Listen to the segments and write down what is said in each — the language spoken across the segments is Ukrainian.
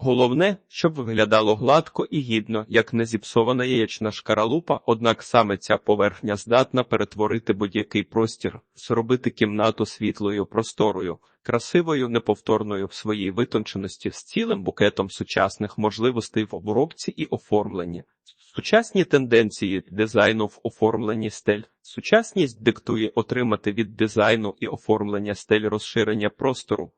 Головне, щоб виглядало гладко і гідно, як не зіпсована яєчна шкаралупа, однак саме ця поверхня здатна перетворити будь-який простір, зробити кімнату світлою, просторою, красивою, неповторною в своїй витонченості з цілим букетом сучасних можливостей в обробці і оформленні. Сучасні тенденції дизайну в оформленні стель. Сучасність диктує отримати від дизайну і оформлення стель розширення простору,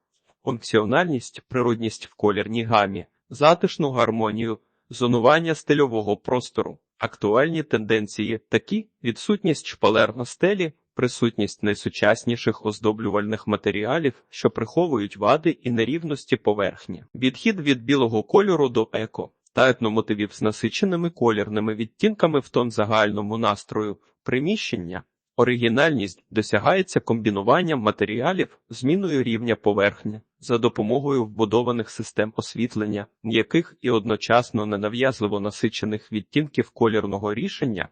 функціональність, природність в колірній гамі, затишну гармонію, зонування стильового простору. Актуальні тенденції такі відсутність шпалер на стелі, присутність найсучасніших оздоблювальних матеріалів, що приховують вади і нерівності поверхні, відхід від білого кольору до еко та етномотивів з насиченими колірними відтінками в тон загальному настрою приміщення. Оригінальність досягається комбінуванням матеріалів, зміною рівня поверхні за допомогою вбудованих систем освітлення, м'яких і одночасно ненав'язливо насичених відтінків колірного рішення.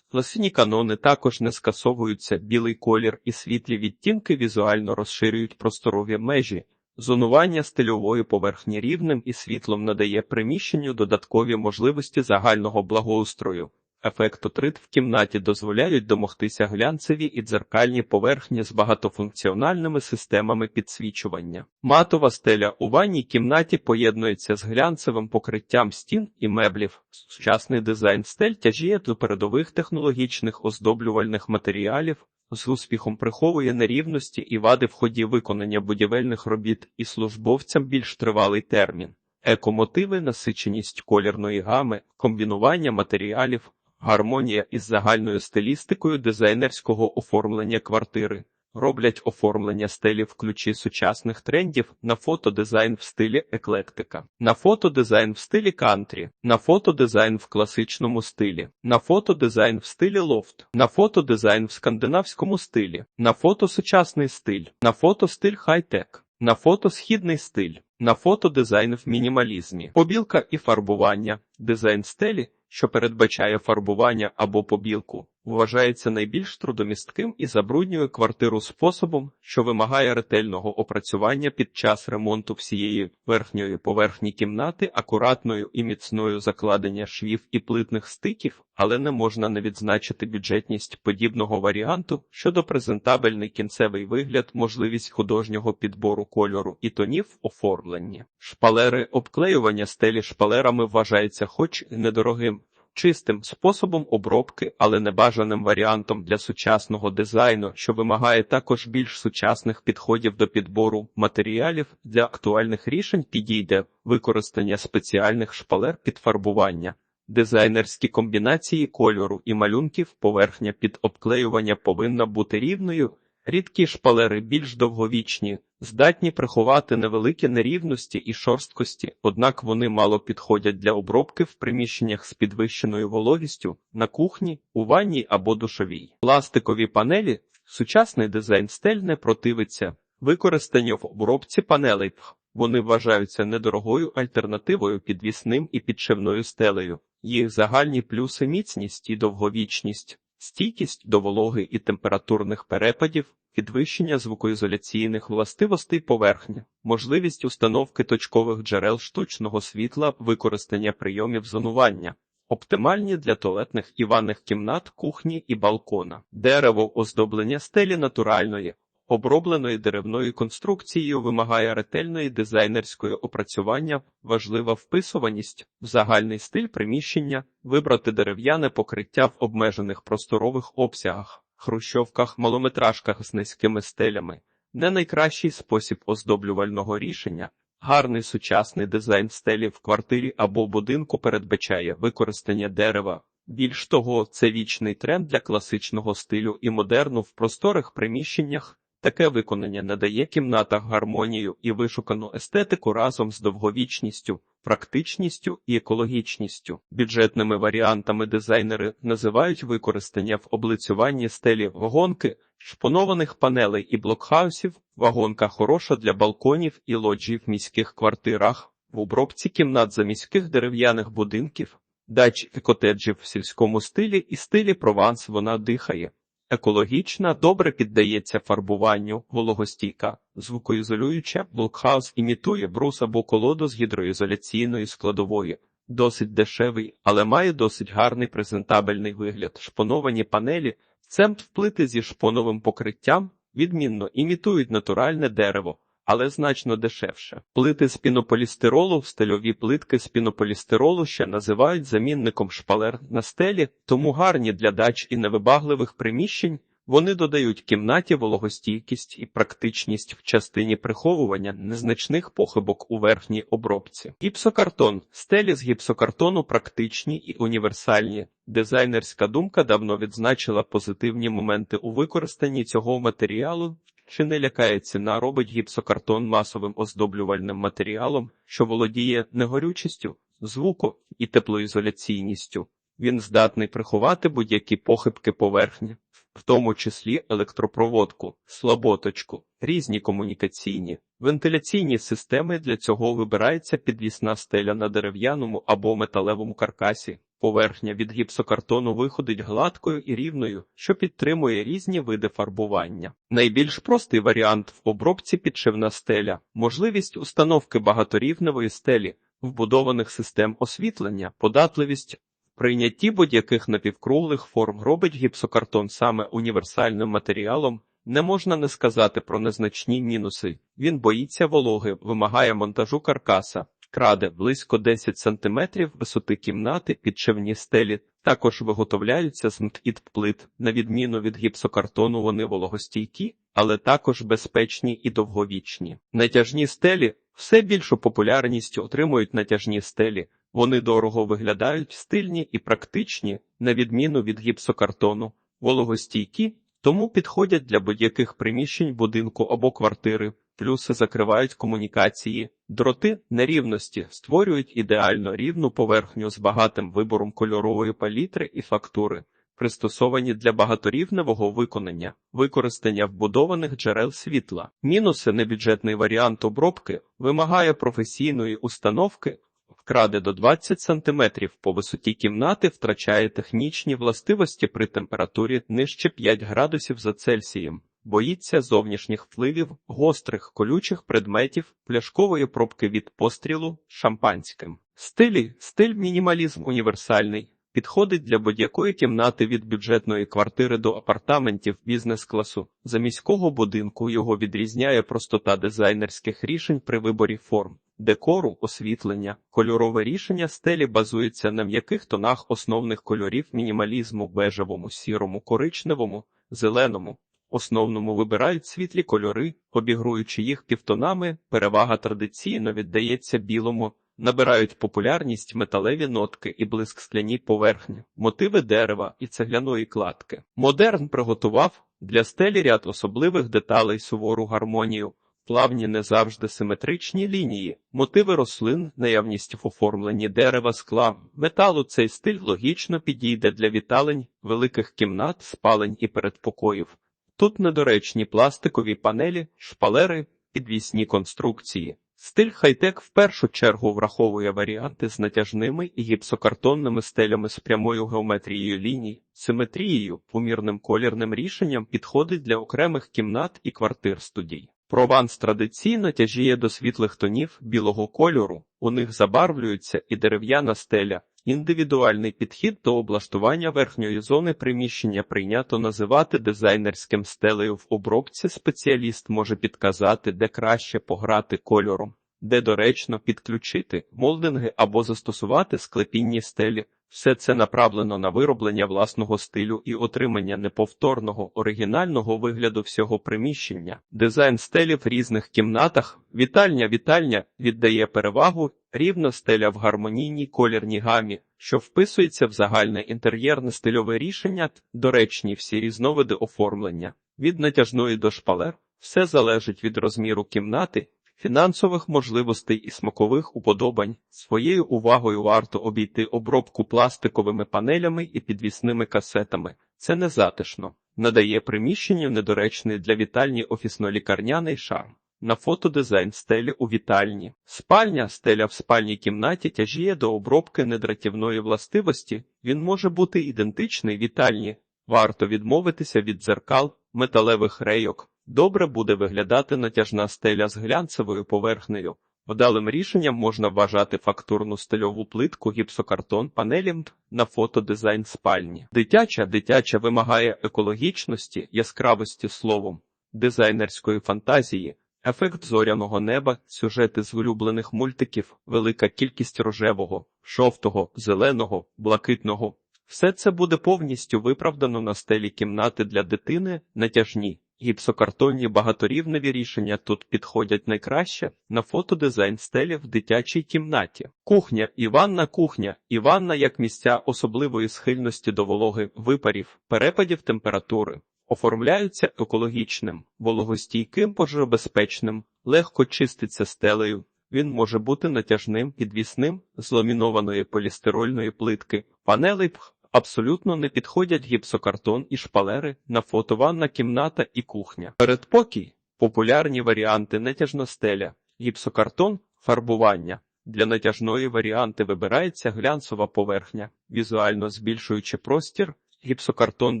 Класичні канони також не скасовуються, білий колір і світлі відтінки візуально розширюють просторові межі. Зонування стильової поверхні рівним і світлом надає приміщенню додаткові можливості загального благоустрою. Ефект отрит в кімнаті дозволяють домогтися глянцеві і дзеркальні поверхні з багатофункціональними системами підсвічування. Матова стеля у ванній кімнаті поєднується з глянцевим покриттям стін і меблів. Сучасний дизайн стель тяжіє до передових технологічних оздоблювальних матеріалів, з успіхом приховує нерівності і вади в ході виконання будівельних робіт і службовцям більш тривалий термін. Екомотиви, насиченість колірної гами, комбінування матеріалів, гармонія із загальною стилістикою дизайнерського оформлення квартири. Роблять оформлення стелі в ключі сучасних трендів на фотодизайн в стилі еклектика, на фотодизайн в стилі кантрі, на фотодизайн в класичному стилі, на фотодизайн в стилі лофт, на фотодизайн в скандинавському стилі, на фотосучасний стиль, на фотостиль хай-тек, на фотосхідний стиль, на фотодизайн в мінімалізмі, побілка і фарбування, дизайн стелі що передбачає фарбування або побілку, вважається найбільш трудомістким і забруднює квартиру способом, що вимагає ретельного опрацювання під час ремонту всієї верхньої поверхні кімнати, акуратною і міцною закладення швів і плитних стиків, але не можна не відзначити бюджетність подібного варіанту щодо презентабельний кінцевий вигляд, можливість художнього підбору кольору і тонів в оформленні. Шпалери обклеювання стелі шпалерами вважається, хоч недорогим чистим способом обробки, але небажаним варіантом для сучасного дизайну, що вимагає також більш сучасних підходів до підбору матеріалів для актуальних рішень підійде використання спеціальних шпалер під фарбування. Дизайнерські комбінації кольору і малюнків поверхня під обклеювання повинна бути рівною. Рідкі шпалери більш довговічні, здатні приховати невеликі нерівності і шорсткості, однак вони мало підходять для обробки в приміщеннях з підвищеною вологістю, на кухні, у ванній або душовій. Пластикові панелі, сучасний дизайн стель не противиться, використанню в обробці панелей. Вони вважаються недорогою альтернативою підвісним і підшивною стелею. Їх загальні плюси міцність і довговічність. Стійкість до вологи і температурних перепадів, підвищення звукоізоляційних властивостей поверхні, можливість установки точкових джерел штучного світла, використання прийомів зонування, оптимальні для туалетних і ванних кімнат, кухні і балкона, дерево оздоблення стелі натуральної, обробленої деревною конструкцією вимагає ретельної дизайнерської опрацювання, важлива вписуваність в загальний стиль приміщення, вибрати дерев'яне покриття в обмежених просторових обсягах, хрущовках, малометражках з низькими стелями, не найкращий спосіб оздоблювального рішення. Гарний сучасний дизайн стелі в квартирі або будинку передбачає використання дерева. Більш того, це вічний тренд для класичного стилю і модерну в просторих приміщеннях. Таке виконання надає кімнатах гармонію і вишукану естетику разом з довговічністю, практичністю і екологічністю. Бюджетними варіантами дизайнери називають використання в облицюванні стелі вагонки, шпонованих панелей і блокхаусів. Вагонка хороша для балконів і лоджій в міських квартирах, в обробці кімнат за міських дерев'яних будинків, дач і котеджів в сільському стилі і стилі Прованс вона дихає Екологічна, добре піддається фарбуванню, вологостійка, звукоізолююча, блокхаус імітує брус або колоду з гідроізоляційної складової. Досить дешевий, але має досить гарний презентабельний вигляд. Шпоновані панелі, цемт плити зі шпоновим покриттям, відмінно імітують натуральне дерево, але значно дешевше. Плити з пінополістиролу, стельові плитки з пінополістиролу ще називають замінником шпалер на стелі, тому гарні для дач і невибагливих приміщень. Вони додають кімнаті вологостійкість і практичність в частині приховування незначних похибок у верхній обробці. Гіпсокартон стелі з гіпсокартону практичні і універсальні. Дизайнерська думка давно відзначила позитивні моменти у використанні цього матеріалу. Чи не лякає ціна робить гіпсокартон масовим оздоблювальним матеріалом, що володіє негорючістю, звуку і теплоізоляційністю. Він здатний приховати будь-які похибки поверхні, в тому числі електропроводку, слаботочку, різні комунікаційні, вентиляційні системи. Для цього вибирається підвісна стеля на дерев'яному або металевому каркасі. Поверхня від гіпсокартону виходить гладкою і рівною, що підтримує різні види фарбування. Найбільш простий варіант в обробці підшивна стеля, можливість установки багаторівневої стелі, вбудованих систем освітлення, податливість прийнятті будь-яких напівкруглих форм робить гіпсокартон саме універсальним матеріалом. Не можна не сказати про незначні мінуси. Він боїться вологи, вимагає монтажу каркаса, краде близько 10 см висоти кімнати, підшивні стелі. Також виготовляються з МТІД плит. На відміну від гіпсокартону, вони вологостійкі, але також безпечні і довговічні. Натяжні стелі все більшу популярність отримують натяжні стелі. Вони дорого виглядають, стильні і практичні, на відміну від гіпсокартону, вологостійкі, тому підходять для будь-яких приміщень будинку або квартири, плюси закривають комунікації, дроти нерівності створюють ідеально рівну поверхню з багатим вибором кольорової палітри і фактури, пристосовані для багаторівневого виконання, використання вбудованих джерел світла. Мінуси небюджетний варіант обробки вимагає професійної установки. Вкраде до 20 см по висоті кімнати втрачає технічні властивості при температурі нижче 5 градусів за Цельсієм, боїться зовнішніх впливів, гострих колючих предметів, пляшкової пробки від пострілу шампанським. Стилі стиль мінімалізм універсальний. Підходить для будь-якої кімнати від бюджетної квартири до апартаментів бізнес-класу. За міського будинку його відрізняє простота дизайнерських рішень при виборі форм, декору, освітлення. Кольорове рішення стелі базується на м'яких тонах основних кольорів мінімалізму, бежевому, сірому, коричневому, зеленому. Основному вибирають світлі кольори, обігруючи їх півтонами, перевага традиційно віддається білому. Набирають популярність металеві нотки і блиск скляні поверхні, мотиви дерева і цегляної кладки. Модерн приготував для стелі ряд особливих деталей сувору гармонію, плавні не завжди симетричні лінії, мотиви рослин, наявність в оформленні дерева, скла, металу. Цей стиль логічно підійде для віталень, великих кімнат, спалень і передпокоїв. Тут недоречні пластикові панелі, шпалери, підвісні конструкції. Стиль хай-тек в першу чергу враховує варіанти з натяжними і гіпсокартонними стелями з прямою геометрією ліній, симетрією, помірним колірним рішенням підходить для окремих кімнат і квартир студій. Прованс традиційно тяжіє до світлих тонів білого кольору, у них забарвлюється і дерев'яна стеля. Індивідуальний підхід до облаштування верхньої зони приміщення прийнято називати дизайнерським стелею в обробці. Спеціаліст може підказати, де краще пограти кольором, де доречно підключити молдинги або застосувати склепінні стелі. Все це направлено на вироблення власного стилю і отримання неповторного оригінального вигляду всього приміщення. Дизайн стелі в різних кімнатах, вітальня вітальня віддає перевагу рівно стеля в гармонійній колірній гамі, що вписується в загальне інтер'єрне стильове рішення, доречні всі різновиди оформлення, від натяжної до шпалер. Все залежить від розміру кімнати фінансових можливостей і смакових уподобань. Своєю увагою варто обійти обробку пластиковими панелями і підвісними касетами. Це не затишно, надає приміщенню недоречний для вітальні офісно-лікарняний шарм. На фото дизайн стелі у вітальні. Спальня стеля в спальній кімнаті тяжіє до обробки недратівної властивості. Він може бути ідентичний вітальні, Варто відмовитися від дзеркал, металевих рейок. Добре буде виглядати натяжна стеля з глянцевою поверхнею. Вдалим рішенням можна вважати фактурну стильову плитку гіпсокартон панелі на фотодизайн спальні. Дитяча дитяча вимагає екологічності, яскравості словом, дизайнерської фантазії, ефект зоряного неба, сюжети з улюблених мультиків, велика кількість рожевого, жовтого, зеленого, блакитного. Все це буде повністю виправдано на стелі кімнати для дитини, натяжні. Гіпсокартонні багаторівневі рішення тут підходять найкраще на фотодизайн стелі в дитячій кімнаті. Кухня і ванна кухня і ванна як місця особливої схильності до вологи, випарів, перепадів температури. Оформляються екологічним, вологостійким, пожежобезпечним, легко чиститься стелею. Він може бути натяжним, підвісним, з ламінованої полістирольної плитки, панелей пх Абсолютно не підходять гіпсокартон і шпалери на фото ванна кімната і кухня. Передпокій популярні варіанти натяжна стеля, гіпсокартон, фарбування. Для натяжної варіанти вибирається глянцева поверхня, візуально збільшуючи простір. Гіпсокартон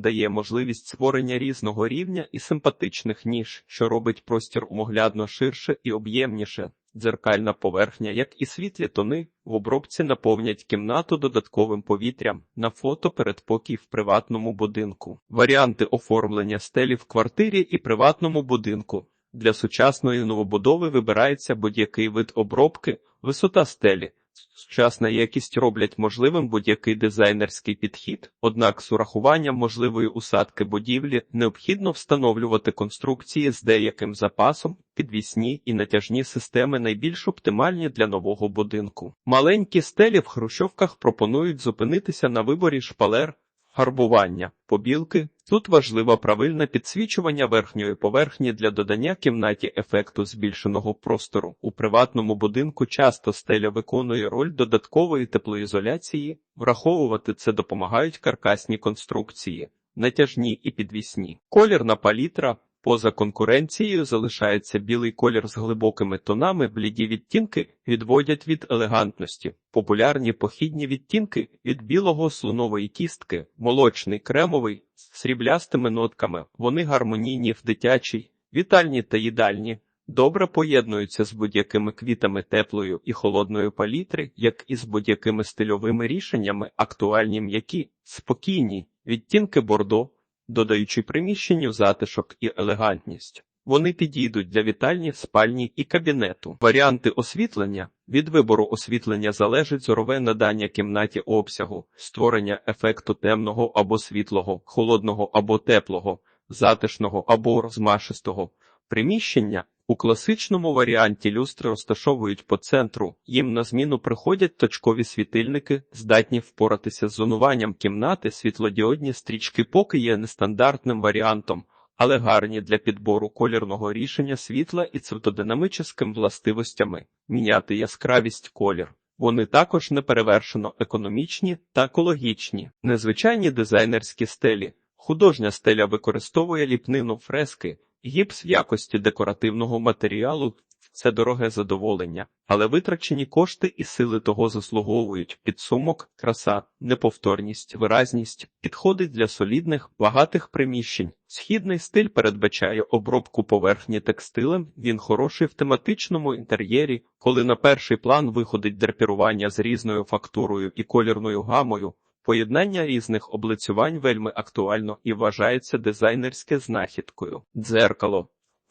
дає можливість створення різного рівня і симпатичних ніж, що робить простір умоглядно ширше і об'ємніше. Дзеркальна поверхня, як і світлі тони, в обробці наповнять кімнату додатковим повітрям на фото передпокій в приватному будинку. Варіанти оформлення стелі в квартирі і приватному будинку. Для сучасної новобудови вибирається будь-який вид обробки, висота стелі. Сучасна якість роблять можливим будь-який дизайнерський підхід, однак з урахуванням можливої усадки будівлі необхідно встановлювати конструкції з деяким запасом, підвісні і натяжні системи найбільш оптимальні для нового будинку. Маленькі стелі в хрущовках пропонують зупинитися на виборі шпалер, Фарбування, побілки. Тут важливо правильне підсвічування верхньої поверхні для додання кімнаті ефекту збільшеного простору. У приватному будинку часто стеля виконує роль додаткової теплоізоляції, враховувати це допомагають каркасні конструкції, натяжні і підвісні. Колірна палітра. Поза конкуренцією залишається білий колір з глибокими тонами, бліді відтінки відводять від елегантності, популярні похідні відтінки від білого слонової кістки, молочний, кремовий, з сріблястими нотками. Вони гармонійні в дитячій, вітальні та їдальні, добре поєднуються з будь-якими квітами теплою і холодної палітри, як і з будь-якими стильовими рішеннями, актуальні м'які, спокійні, відтінки бордо додаючи приміщенню затишок і елегантність. Вони підійдуть для вітальні, спальні і кабінету. Варіанти освітлення від вибору освітлення залежить зорове надання кімнаті обсягу, створення ефекту темного або світлого, холодного або теплого, затишного або розмашистого приміщення. У класичному варіанті люстри розташовують по центру, їм на зміну приходять точкові світильники, здатні впоратися з зонуванням кімнати, світлодіодні стрічки поки є нестандартним варіантом, але гарні для підбору колірного рішення світла і цветодинамическим властивостями, міняти яскравість колір. Вони також неперевершено економічні та екологічні, незвичайні дизайнерські стелі. Художня стеля використовує ліпнину фрески. Гіпс в якості декоративного матеріалу це дороге задоволення, але витрачені кошти і сили того заслуговують. Підсумок, краса, неповторність, виразність підходить для солідних, багатих приміщень. Східний стиль передбачає обробку поверхні текстилем. Він хороший в тематичному інтер'єрі, коли на перший план виходить драпірування з різною фактурою і колірною гамою. Поєднання різних облицювань вельми актуально і вважається дизайнерське знахідкою. Дзеркало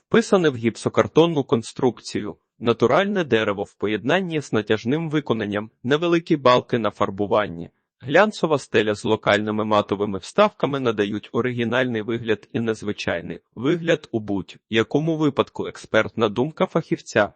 вписане в гіпсокартонну конструкцію, натуральне дерево в поєднанні з натяжним виконанням, невеликі балки на фарбуванні. Глянцова стеля з локальними матовими вставками надають оригінальний вигляд і незвичайний вигляд у будь-якому випадку експертна думка фахівця.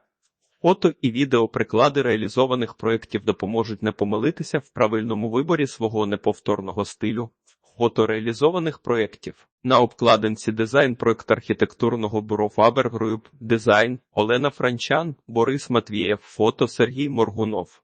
Фото і відеоприклади реалізованих проєктів допоможуть не помилитися в правильному виборі свого неповторного стилю. Фото реалізованих проєктів на обкладинці дизайн проєкт архітектурного бюро Faber Group, дизайн Олена Франчан, Борис Матвієв, фото Сергій Моргунов.